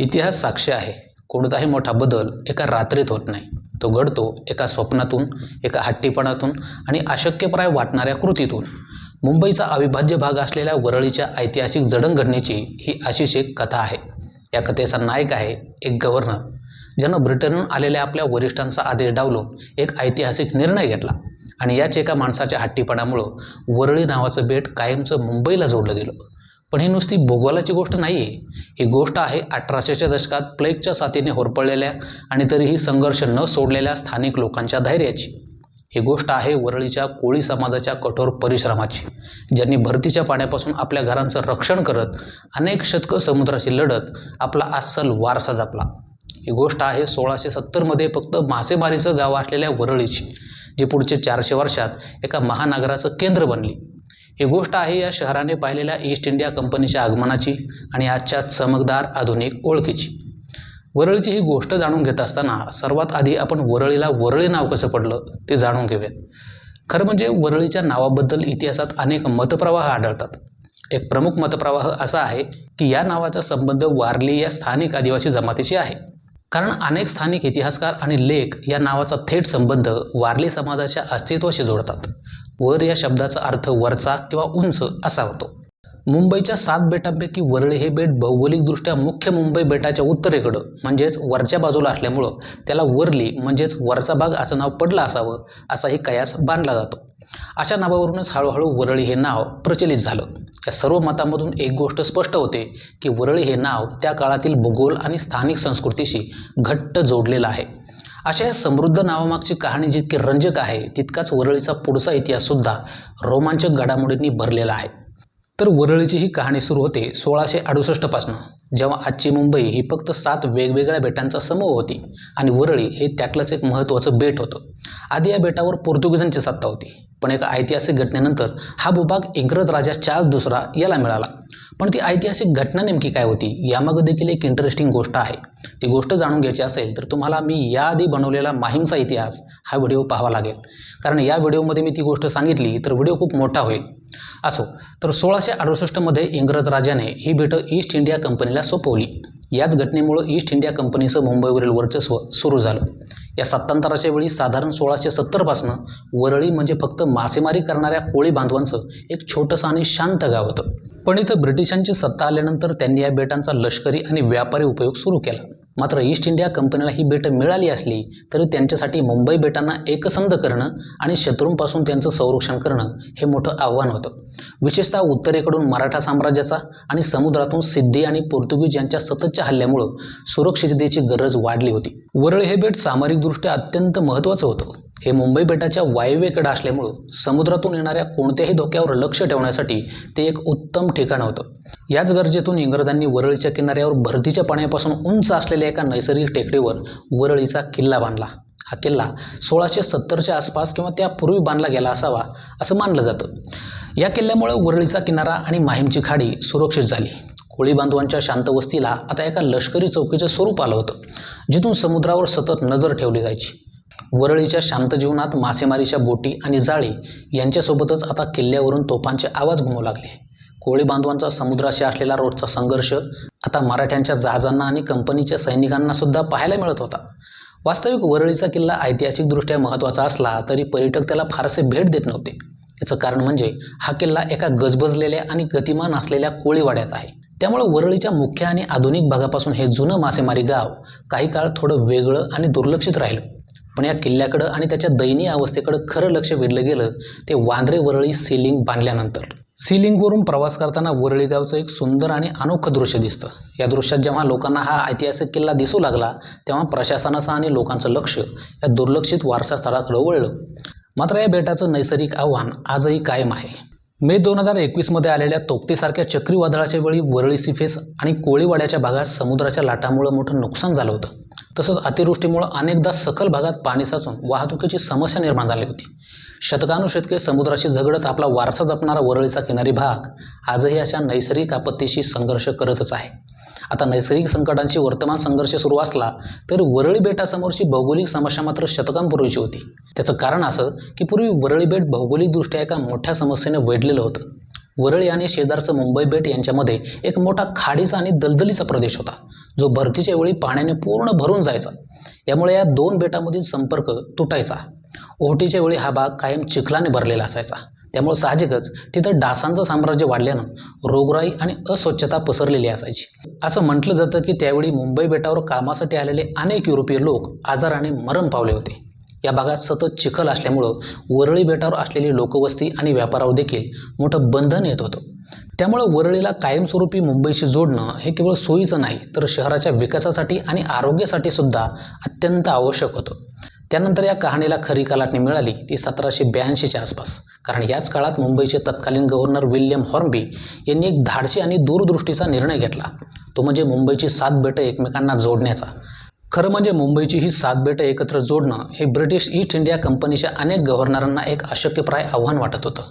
इतिहास साक्षी आहे. कोणताही मोठा बदल एका रात्रीत होत नाही. तो घडतो एका स्वप्नातून एका हट्टीपणातून आणि अशक्यप्राय वाटणाऱ्या कृतीतून. मुंबईचा अविभाज्य भाग असलेल्या वरळीच्या ऐतिहासिक जडणघडणीची ही अशीच एक कथा आहे. या कथेचा नायक आहे एक गव्हर्नर ज्यानं ब्रिटनहून आलेल्या आपल्या वरिष्ठांचा आदेश डावलून एक ऐतिहासिक निर्णय घेतला आणि याच एका माणसाच्या हट्टीपणामुळं वरळी नावाचं बेट कायमचं मुंबईला जोडलं गेलं. पण ही नुसती भूगोलाची गोष्ट नाही आहे ही गोष्ट आहे अठराशेच्या दशकात प्लेगच्या साथीने होरपळलेल्या आणि तरीही संघर्ष न सोडलेल्या स्थानिक लोकांच्या धैर्याची. ही गोष्ट आहे वरळीच्या कोळी समाजाच्या कठोर परिश्रमाची ज्यांनी भरतीच्या पाण्यापासून आपल्या घरांचं रक्षण करत अनेक शतकं समुद्राशी लढत आपला अस्सल वारसा जपला. ही गोष्ट आहे सोळाशे सत्तरमध्ये फक्त मासेमारीचं गाव असलेल्या वरळीची जी पुढचे चारशे वर्षात एका महानगराचं केंद्र बनली. ही गोष्ट आहे या शहराने पाहिलेल्या ईस्ट इंडिया कंपनीच्या आगमनाची आणि आजच्या चमकदार आधुनिक ओळखीची. वरळीची ही गोष्ट जाणून घेत असताना सर्वात आधी आपण वरळीला वरळी नाव कसं पडलं ते जाणून घेऊयात. खरं म्हणजे वरळीच्या नावाबद्दल इतिहासात अनेक मतप्रवाह आढळतात. एक प्रमुख मतप्रवाह असा आहे की या नावाचा संबंध वारली या स्थानिक आदिवासी जमातीशी आहे. कारण अनेक स्थानिक इतिहासकार आणि लेख या नावाचा थेट संबंध वारली समाजाच्या अस्तित्वाशी जोडतात. वर या शब्दाचा अर्थ वरचा किंवा उंच असा होतो. मुंबईच्या सात बेटांपैकी वरळी हे बेट भौगोलिकदृष्ट्या मुख्य मुंबई बेटाच्या उत्तरेकडं म्हणजेच वरच्या बाजूला असल्यामुळं त्याला वरली म्हणजेच वरचा भाग असं नाव पडलं असावं असाही कयास बांधला जातो. अशा नावावरूनच हळूहळू वरळी हे नाव प्रचलित झालं. या सर्व मतांमधून एक गोष्ट स्पष्ट होते की वरळी हे नाव त्या काळातील भूगोल आणि स्थानिक संस्कृतीशी घट्ट जोडलेलं आहे. अशा या समृद्ध नावामागची कहाणी जितकी रंजक आहे तितकाच वरळीचा पुढचा इतिहाससुद्धा रोमांचक घडामोडींनी भरलेला आहे. तर वरळीची ही कहाणी सुरू होते सोळाशे अडुसष्टपासून जेव्हा आजची मुंबई ही फक्त सात वेगवेगळ्या बेटांचा समूह होती आणि वरळी हे त्यातलंच एक महत्त्वाचं बेट होतं. आधी या बेटावर पोर्तुगीजांची सत्ता होती पण एका ऐतिहासिक घटनेनंतर हा भूभाग इंग्रज राजा चार्ल्स दुसरा याला मिळाला. पण ती ऐतिहासिक घटना नेमकी काय होती यामागं देखील एक इंटरेस्टिंग गोष्ट आहे. ती गोष्ट जाणून घ्यायची असेल तर तुम्हाला मी याआधी बनवलेला माहीमचा इतिहास हा व्हिडिओ पाहावा लागेल. कारण या व्हिडिओमध्ये मी ती गोष्ट सांगितली तर व्हिडिओ खूप मोठा होईल. असो तर सोळाशे अडुसष्टमध्ये इंग्रज राजाने ही बेटं ईस्ट इंडिया कंपनीला सोपवली. याच घटनेमुळं ईस्ट इंडिया कंपनीचं मुंबईवरील वर्चस्व सुरू झालं. या सत्तांतराच्या वेळी साधारण सोळाशे सत्तरपासनं वरळी म्हणजे फक्त मासेमारी करणाऱ्या कोळी बांधवांचं एक छोटंसं आणि शांत गाव होतं. पण इथं ब्रिटिशांची सत्ता आल्यानंतर त्यांनी या बेटांचा लष्करी आणि व्यापारी उपयोग सुरू केला. मात्र ईस्ट इंडिया कंपनीला ही बेटं मिळाली असली तरी त्यांच्यासाठी मुंबई बेटांना एकसंध करणं आणि शत्रूंपासून त्यांचं संरक्षण करणं हे मोठं आव्हान होतं. विशेषतः उत्तरेकडून मराठा साम्राज्याचा आणि समुद्रातून सिद्धी आणि पोर्तुगीज यांच्या सततच्या हल्ल्यामुळं सुरक्षिततेची गरज वाढली होती. वरळी हे बेट सामरिकदृष्ट्या अत्यंत महत्त्वाचं होतं. हे मुंबई बेटाच्या वायव्येकडे असल्यामुळं समुद्रातून येणाऱ्या कोणत्याही धोक्यावर लक्ष ठेवण्यासाठी ते एक उत्तम ठिकाण होतं. याच गरजेतून इंग्रजांनी वरळीच्या किनाऱ्यावर भरतीच्या पाण्यापासून उंच असलेल्या एका नैसर्गिक टेकडीवर वरळीचा किल्ला बांधला. हा किल्ला सोळाशे सत्तरच्या आसपास किंवा त्यापूर्वी बांधला गेला असावा असं मानलं जातं. या किल्ल्यामुळे वरळीचा किनारा आणि माहीमची खाडी सुरक्षित झाली. कोळी बांधवांच्या शांत वस्तीला आता एका लष्करी चौकीचं स्वरूप आलं होतं जिथून समुद्रावर सतत नजर ठेवली जायची. वरळीच्या शांत जीवनात मासेमारीच्या बोटी आणि जाळी यांच्यासोबतच आता किल्ल्यावरून तोफांचे आवाज घुमू लागले. कोळी बांधवांचा समुद्राशी असलेला रोजचा संघर्ष आता मराठ्यांच्या जहाजांना आणि कंपनीच्या सैनिकांना सुद्धा पाहायला मिळत होता. वास्तविक वरळीचा किल्ला ऐतिहासिकदृष्ट्या महत्त्वाचा असला तरी पर्यटक त्याला फारसे भेट देत नव्हते. याचं कारण म्हणजे हा किल्ला एका गजबजलेल्या आणि गतिमान असलेल्या कोळीवाड्यात आहे. त्यामुळे वरळीच्या मुख्य आणि आधुनिक भागापासून हे जुनं मासेमारी गाव काही काळ थोडं वेगळं आणि दुर्लक्षित राहिलं. पण या किल्ल्याकडं आणि त्याच्या दयनीय अवस्थेकडं खरं लक्ष वेधलं गेलं ते वांद्रे वरळी सीलिंग बांधल्यानंतर. सीलिंगवरून प्रवास करताना वरळी गावचं एक सुंदर आणि अनोखं दृश्य दिसतं. या दृश्यात जेव्हा लोकांना हा ऐतिहासिक किल्ला दिसू लागला तेव्हा प्रशासनाचं आणि लोकांचं लक्ष या दुर्लक्षित वारसा स्थळाकडे वळलं. मात्र या बेटाचं नैसर्गिक आव्हान आजही कायम आहे. मे दोन हजार एकवीसमध्ये आलेल्या तोक्तीसारख्या चक्रीवादळाच्या वेळी वरळी सिफेस आणि कोळीवाड्याच्या भागात समुद्राच्या लाटामुळं मोठं नुकसान झालं होतं. तसंच अतिवृष्टीमुळं अनेकदा सखल भागात पाणी साचून वाहतुकीची समस्या निर्माण झाली होती. शतकानुशतके समुद्राशी झगडत आपला वारसा जपणारा वरळीचा किनारी भाग आजही अशा नैसर्गिक आपत्तीशी संघर्ष करतच आहे. आता नैसर्गिक संकटांची वर्तमान संघर्ष सुरू असला तर वरळी बेटासमोरची भौगोलिक समस्या मात्र शतकांपूर्वीची होती. त्याचं कारण असं की पूर्वी वरळी बेट भौगोलिकदृष्ट्या एका मोठ्या समस्येने वेढलेलं होतं. वरळी आणि शेजारचं मुंबई बेट यांच्यामध्ये एक मोठा खाडीचा आणि दलदलीचा प्रदेश होता जो भरतीच्या वेळी पाण्याने पूर्ण भरून जायचा. यामुळे या दोन बेटामधील संपर्क तुटायचा. ओहटीच्या वेळी हा भाग कायम चिखलाने भरलेला असायचा. त्यामुळे साहजिकच तिथं डासांचं साम्राज्य वाढल्यानं रोगराई आणि अस्वच्छता पसरलेली असायची. असं म्हटलं जातं की त्यावेळी मुंबई बेटावर कामासाठी आलेले अनेक युरोपीय लोक आजाराने मरण पावले होते. या भागात सतत चिखल असल्यामुळं वरळी बेटावर असलेली लोकवस्ती आणि व्यापारावर देखील मोठं बंधन येत होतं. त्यामुळं वरळीला कायमस्वरूपी मुंबईशी जोडणं हे केवळ सोयीचं नाही तर शहराच्या विकासासाठी आणि आरोग्यासाठी सुद्धा अत्यंत आवश्यक होतं. त्यानंतर या कहाणीला खरी कलाटणी मिळाली ती सतराशे ब्याऐंशीच्या आसपास. कारण याच काळात मुंबईचे तत्कालीन गव्हर्नर विल्यम हॉर्नबी यांनी एक धाडशी आणि दूरदृष्टीचा निर्णय घेतला. तो म्हणजे मुंबईची सात बेटं एकमेकांना जोडण्याचा. खरं म्हणजे मुंबईची ही सात बेटं एकत्र जोडणं हे ब्रिटिश ईस्ट इंडिया कंपनीच्या अनेक गव्हर्नरांना एक अशक्यप्राय आव्हान वाटत होतं.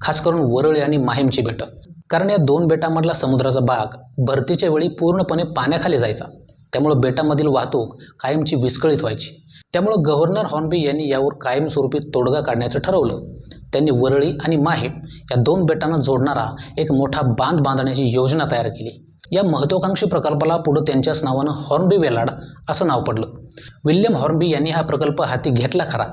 खास करून वरळी आणि माहीमची बेटं. कारण या दोन बेटांमधला समुद्राचा भाग भरतीच्या वेळी पूर्णपणे पाण्याखाली जायचा. त्यामुळं बेटामधील वाहतूक कायमची विस्कळीत व्हायची. त्यामुळं गव्हर्नर हॉर्नबी यांनी यावर कायमस्वरूपी तोडगा काढण्याचं ठरवलं. त्यांनी वरळी आणि माहेब या दोन बेटांना जोडणारा एक मोठा बांध बांधण्याची योजना तयार केली. या महत्त्वाकांक्षी प्रकल्पाला पुढं त्यांच्याच नावानं हॉर्नबी वेलाड असं नाव पडलं. विल्यम हॉर्नबी यांनी हा प्रकल्प हाती घेतला खरा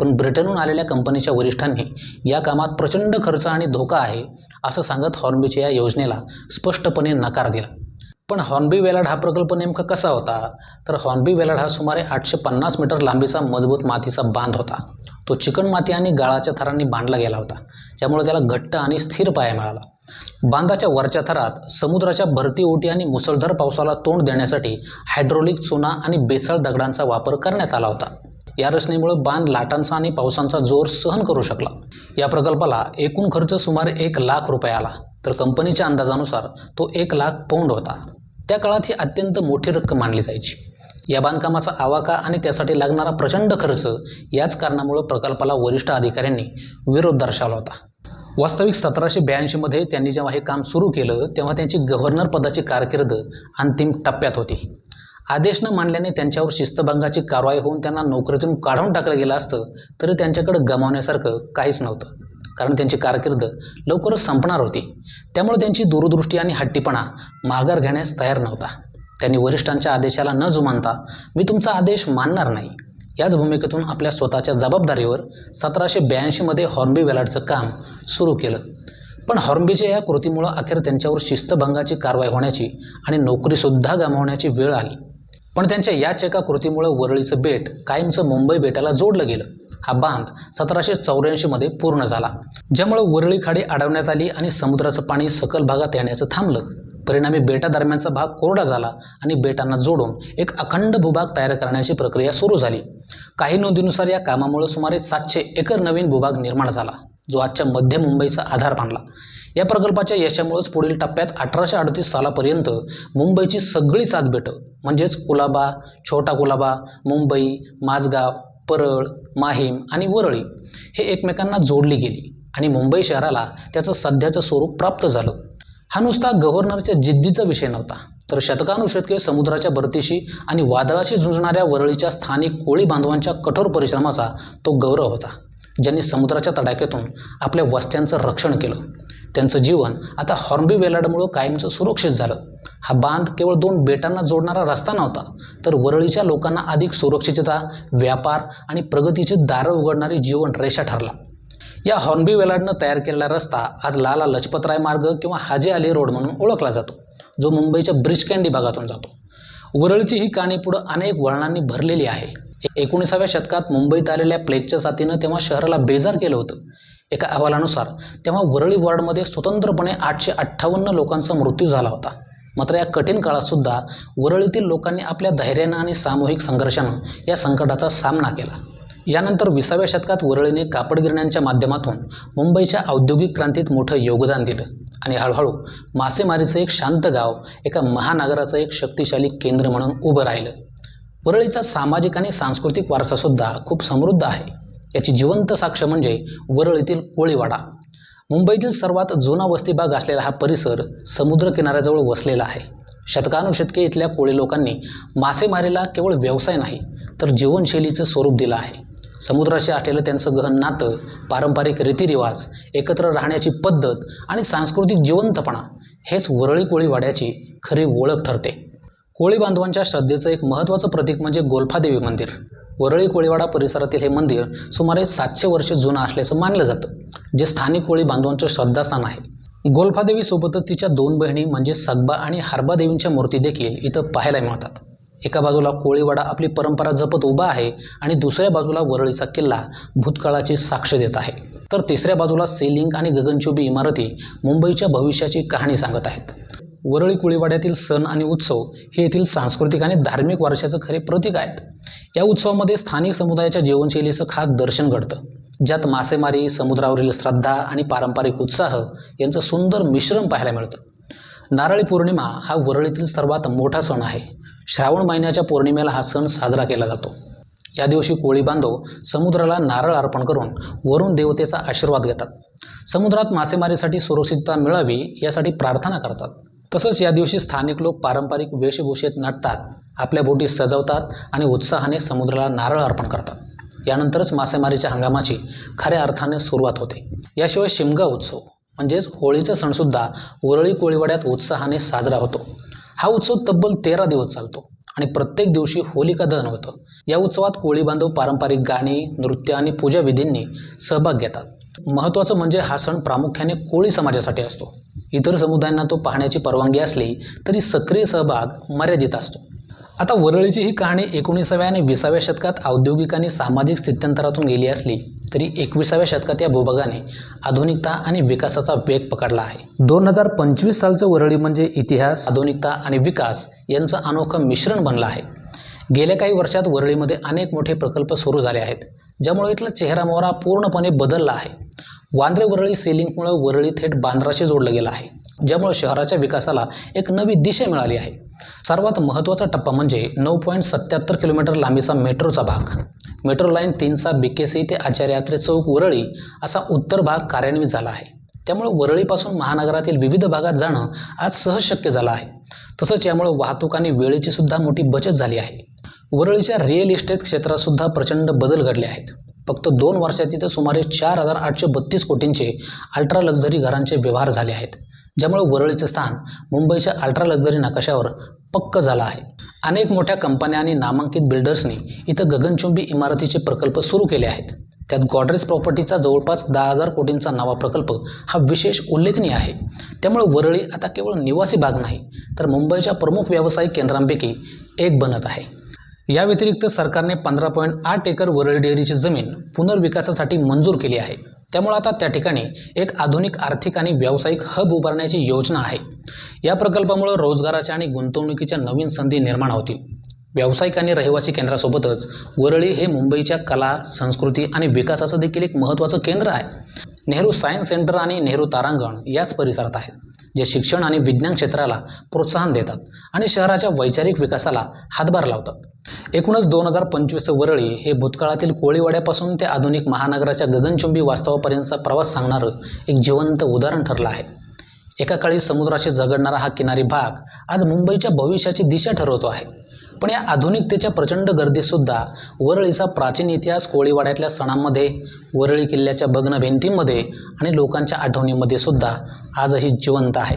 पण ब्रिटनहून आलेल्या कंपनीच्या वरिष्ठांनी या कामात प्रचंड खर्च आणि धोका आहे असं सांगत हॉर्नबीच्या या योजनेला स्पष्टपणे नकार दिला. पण हॉर्नबी वेलाड हा प्रकल्प नेमका कसा होता? तर हॉर्नबी वेलाड हा सुमारे आठशे पन्नास मीटर लांबीचा मजबूत मातीचा बांध होता. तो चिकण माती आणि गाळाच्या थरांनी बांधला गेला होता. त्यामुळे त्याला घट्ट आणि स्थिर पाया मिळाला. बांधाच्या वरच्या थरात समुद्राच्या भरती ओटी आणि मुसळधार पावसाला तोंड देण्यासाठी हायड्रोलिक चुना आणि बेसळ दगडांचा वापर करण्यात आला होता. या रचनेमुळे बांध लाटांचा आणि पावसांचा जोर सहन करू शकला. या प्रकल्पाला एकूण खर्च सुमारे एक लाख रुपये आला. तर कंपनीच्या अंदाजानुसार तो एक लाख पौंड होता. त्या काळात ही अत्यंत मोठी रक्कम मानली जायची. या बांधकामाचा आवाका आणि त्यासाठी लागणारा प्रचंड खर्च याच कारणामुळे प्रकल्पाला वरिष्ठ अधिकाऱ्यांनी विरोध दर्शवला होता. वास्तविक सतराशे ब्याऐंशीमध्ये त्यांनी जेव्हा हे काम सुरू केलं तेव्हा त्यांची गव्हर्नर पदाची कारकीर्द अंतिम टप्प्यात होती. आदेश न मानल्याने त्यांच्यावर शिस्तभंगाची कारवाई होऊन त्यांना नोकरीतून काढून टाकलं गेलं असतं तरी त्यांच्याकडे गमावण्यासारखं काहीच नव्हतं. कारण त्यांची कारकीर्द लवकरच संपणार होती. त्यामुळे त्यांची दूरदृष्टी आणि हट्टीपणा माघार घेण्यास तयार नव्हता. त्यांनी वरिष्ठांच्या आदेशाला न जुमानता मी तुमचा आदेश मानणार नाही. याच भूमिकेतून आपल्या स्वतःच्या जबाबदारीवर सतराशे ब्याऐंशीमध्ये हॉर्नबी वेलाडचं काम सुरू केलं. पण हॉर्नबीच्या या कृतीमुळं अखेर त्यांच्यावर शिस्तभंगाची कारवाई होण्याची आणि नोकरीसुद्धा गमावण्याची वेळ आली. पण त्यांच्या याच एका कृतीमुळं वरळीचं बेट कायमचं मुंबई बेटाला जोडलं गेलं. हा बांध सतराशे चौऱ्याऐंशीमध्ये पूर्ण झाला. ज्यामुळं वरळी खाडी अडवण्यात आली आणि समुद्राचं पाणी सकल भागात येण्याचं थांबलं. परिणामी बेटादरम्यानचा भाग कोरडा झाला आणि बेटांना जोडून एक अखंड भूभाग तयार करण्याची प्रक्रिया सुरू झाली. काही नोंदीनुसार या कामामुळे सुमारे सातशे एकर नवीन भूभाग निर्माण झाला जो आजच्या मध्य मुंबईचा आधार मानला. या प्रकल्पाच्या यशामुळेच पुढील टप्प्यात अठराशे अडतीस सालापर्यंत मुंबईची सगळी सात बेटं म्हणजेच कुलाबा छोटा कुलाबा मुंबई माझगाव परळ माहीम आणि वरळी हे एकमेकांना जोडली गेली आणि मुंबई शहराला त्याचं सध्याचं स्वरूप प्राप्त झालं. हा नुसता गव्हर्नरच्या जिद्दीचा विषय नव्हता तर शतकानुशतके समुद्राच्या भरतीशी आणि वादळाशी झुंजणाऱ्या वरळीच्या स्थानिक कोळी बांधवांच्या कठोर परिश्रमाचा तो गौरव होता ज्यांनी समुद्राच्या तडाख्यातून आपल्या वस्त्यांचं रक्षण केलं. त्यांचं जीवन आता हॉर्नबी वेलाडमुळं कायमचं सुरक्षित झालं. हा बांध केवळ दोन बेटांना जोडणारा रस्ता नव्हता तर वरळीच्या लोकांना अधिक सुरक्षितता व्यापार आणि प्रगतीची दारं उघडणारी जीवन रेषा ठरला. या हॉर्नबी वेलाडनं तयार केलेला रस्ता आज लाला लजपतराय मार्ग किंवा हाजी अली रोड म्हणून ओळखला जातो जो मुंबईच्या ब्रिज कँडी भागातून जातो. वरळीची ही कहाणी पुढं अनेक वळणांनी भरलेली आहे. एकोणीसाव्या शतकात मुंबईत आलेल्या प्लेगच्या साथीनं तेव्हा शहराला बेजार केलं होतं. एका अहवालानुसार तेव्हा वरळी वॉर्डमध्ये स्वतंत्रपणे आठशे अठ्ठावन्न लोकांचा मृत्यू झाला होता. मात्र या कठीण काळातसुद्धा वरळीतील लोकांनी आपल्या धैर्यानं आणि सामूहिक संघर्षानं या संकटाचा सामना केला. यानंतर विसाव्या शतकात वरळीने कापड गिरण्यांच्या माध्यमातून मुंबईच्या औद्योगिक क्रांतीत मोठं योगदान दिलं आणि हळूहळू मासेमारीचं एक शांत गाव एका महानगराचं एक शक्तिशाली केंद्र म्हणून उभं राहिलं. वरळीचा सामाजिक आणि सांस्कृतिक वारसासुद्धा खूप समृद्ध आहे. याची जिवंत साक्ष म्हणजे वरळीतील कोळीवाडा. मुंबईतील सर्वात जुना वस्ती भाग असलेला हा परिसर समुद्र किनाऱ्याजवळ वसलेला आहे. शतकानुशतके इथल्या कोळी लोकांनी मासेमारीला केवळ व्यवसाय नाही तर जीवनशैलीचं स्वरूप दिलं आहे. समुद्राशी असलेलं त्यांचं गहन नातं पारंपरिक रीतिरिवाज एकत्र राहण्याची पद्धत आणि सांस्कृतिक जिवंतपणा हेच वरळी कोळीवाड्याची खरी ओळख ठरते. कोळी बांधवांच्या श्रद्धेचं एक महत्त्वाचं प्रतीक म्हणजे गोल्फादेवी मंदिर. वरळी कोळीवाडा परिसरातील हे मंदिर सुमारे सातशे वर्ष जुनं असल्याचं मानलं जातं जे स्थानिक कोळी बांधवांचं श्रद्धास्थान आहे. गोल्फादेवीसोबतच तिच्या दोन बहिणी म्हणजे सगबा आणि हरबादेवींच्या मूर्ती देखील इथं पाहायला मिळतात. एका बाजूला कोळीवाडा आपली परंपरा जपत उभा आहे आणि दुसऱ्या बाजूला वरळीचा किल्ला भूतकाळाची साक्ष देत आहे. तर तिसऱ्या बाजूला सेलिंग आणि गगनचुबी इमारती मुंबईच्या भविष्याची कहाणी सांगत आहेत. वरळी कोळीवाड्यातील सण आणि उत्सव हे येथील सांस्कृतिक आणि धार्मिक वारशाचं खरे प्रतीक आहेत. या उत्सवामध्ये स्थानिक समुदायाच्या जीवनशैलीचं खास दर्शन घडतं ज्यात मासेमारी समुद्रावरील श्रद्धा आणि पारंपरिक उत्साह यांचं सुंदर मिश्रण पाहायला मिळतं. नारळी पौर्णिमा हा वरळीतील सर्वात मोठा सण आहे. श्रावण महिन्याच्या पौर्णिमेला हा सण साजरा केला जातो. या दिवशी कोळी बांधव समुद्राला नारळ अर्पण करून वरुण देवतेचा आशीर्वाद घेतात. समुद्रात मासेमारीसाठी सुरक्षितता मिळावी यासाठी प्रार्थना करतात. तसंच या दिवशी स्थानिक लोक पारंपरिक वेशभूषेत नटतात आपल्या बोटी सजवतात आणि उत्साहाने समुद्राला नारळ अर्पण करतात. यानंतरच मासेमारीच्या हंगामाची खऱ्या अर्थाने सुरुवात होते. याशिवाय शिमगा उत्सव म्हणजेच होळीचा सणसुद्धा उरळी कोळीवाड्यात उत्साहाने साजरा होतो. हा उत्सव तब्बल तेरा दिवस चालतो आणि प्रत्येक दिवशी होलिका दहन होतं. या उत्सवात कोळी बांधव पारंपरिक गाणी नृत्य आणि पूजाविधींनी सहभाग घेतात. महत्त्वाचं म्हणजे हा सण प्रामुख्याने कोळी समाजासाठी असतो. इतर समुदायांना तो पाहण्याची परवानगी असली तरी सक्रिय सहभाग मर्यादित असतो. आता वरळीची ही कहाणी एकोणीसाव्या आणि विसाव्या शतकात औद्योगिक आणि सामाजिक स्थित्यंतरातून गेली असली तरी एकविसाव्या शतकात या भूभागाने आधुनिकता आणि विकासाचा वेग पकडला आहे. दोन हजार पंचवीस सालचं वरळी म्हणजे इतिहास. आधुनिकता आणि विकास यांचं अनोखं मिश्रण बनलं आहे. गेल्या काही वर्षात वरळीमध्ये अनेक मोठे प्रकल्प सुरू झाले आहेत. ज्यामुळे इथला चेहरा मोहरा पूर्णपणे बदलला आहे. वांद्रे वरळी सेलिंगमुळे वरळी थेट बांद्राशी जोडलं गेलं आहे ज्यामुळे शहराच्या विकासाला एक नवी दिशा मिळाली आहे. सर्वात महत्त्वाचा टप्पा म्हणजे नऊ पॉईंट सत्याहत्तर किलोमीटर लांबीचा मेट्रोचा भाग. मेट्रो लाईन तीनचा बिकेसी ते आचार्यात्रे चौक वरळी असा उत्तर भाग कार्यान्वित झाला आहे. त्यामुळे वरळीपासून महानगरातील विविध भागात जाणं आज सहज शक्य झालं आहे. तसंच यामुळे वाहतूक आणि वेळेची सुद्धा मोठी बचत झाली आहे. वरळीच्या रिअल इस्टेट क्षेत्रातसुद्धा प्रचंड बदल घडले आहेत. फक्त दोन वर्षात तिथं सुमारे चार हजार आठशे बत्तीस कोटींचे अल्ट्रा लक्झरी घरांचे व्यवहार झाले आहेत. ज्यामुळे वरळीचं स्थान मुंबईच्या अल्ट्रा लक्झरी नकाशावर पक्क झालं आहे. अनेक मोठ्या कंपन्या आणि नामांकित बिल्डर्सनी इथं गगनचुंबी इमारतीचे प्रकल्प सुरू केले आहेत. त्यात गॉडरेज प्रॉपर्टीचा जवळपास दहा हजार कोटींचा नवा प्रकल्प हा विशेष उल्लेखनीय आहे. त्यामुळे वरळी आता केवळ निवासी भाग नाही तर मुंबईच्या प्रमुख व्यावसायिक केंद्रांपैकी एक बनत आहे. या व्यतिरिक्त सरकारने पंधरा पॉईंट आठ एकर वरळी डेअरीची जमीन पुनर्विकासासाठी मंजूर केली आहे. त्यामुळे आता त्या ठिकाणी एक आधुनिक आर्थिक आणि व्यावसायिक हब उभारण्याची योजना आहे. या प्रकल्पामुळे रोजगाराच्या आणि गुंतवणुकीच्या नवीन संधी निर्माण होतील. व्यावसायिक आणि रहिवासी केंद्रासोबतच वरळी हे मुंबईच्या कला संस्कृती आणि विकासाचं देखील एक महत्त्वाचं केंद्र आहे. नेहरू सायन्स सेंटर आणि नेहरू तारांगण याच परिसरात आहेत. जे शिक्षण आणि विज्ञान क्षेत्राला प्रोत्साहन देतात आणि शहराच्या वैचारिक विकासाला हातभार लावतात. एकूणच दोन हजार पंचवीस वरळी हे भूतकाळातील कोळीवाड्यापासून ते आधुनिक महानगराच्या गगनचुंबी वास्तवापर्यंतचा प्रवास सांगणारं एक जिवंत उदाहरण ठरलं आहे. एका काळी समुद्राशी झगडणारा हा किनारी भाग आज मुंबईच्या भविष्याची दिशा ठरवतो आहे. पण या आधुनिकतेच्या प्रचंड गर्दीतसुद्धा वरळीचा प्राचीन इतिहास कोळीवाड्यातल्या सणांमध्ये वरळी किल्ल्याच्या भग्न भिंतींमध्ये आणि लोकांच्या आठवणीमध्ये सुद्धा आजही जिवंत आहे.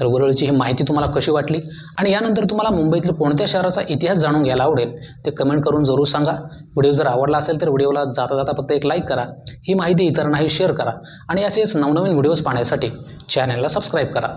तर वरळीची ही माहिती तुम्हाला कशी वाटली? आणि यानंतर तुम्हाला मुंबईतील कोणत्या शहराचा इतिहास जाणून घ्यायला आवडेल ते कमेंट करून जरूर सांगा. व्हिडिओ जर आवडला असेल तर व्हिडिओला जाता जाता फक्त एक लाईक करा. ही माहिती इतरांनाही शेअर करा. आणि असेच नवनवीन व्हिडिओज पाहण्यासाठी चॅनलला सबस्क्राईब करा.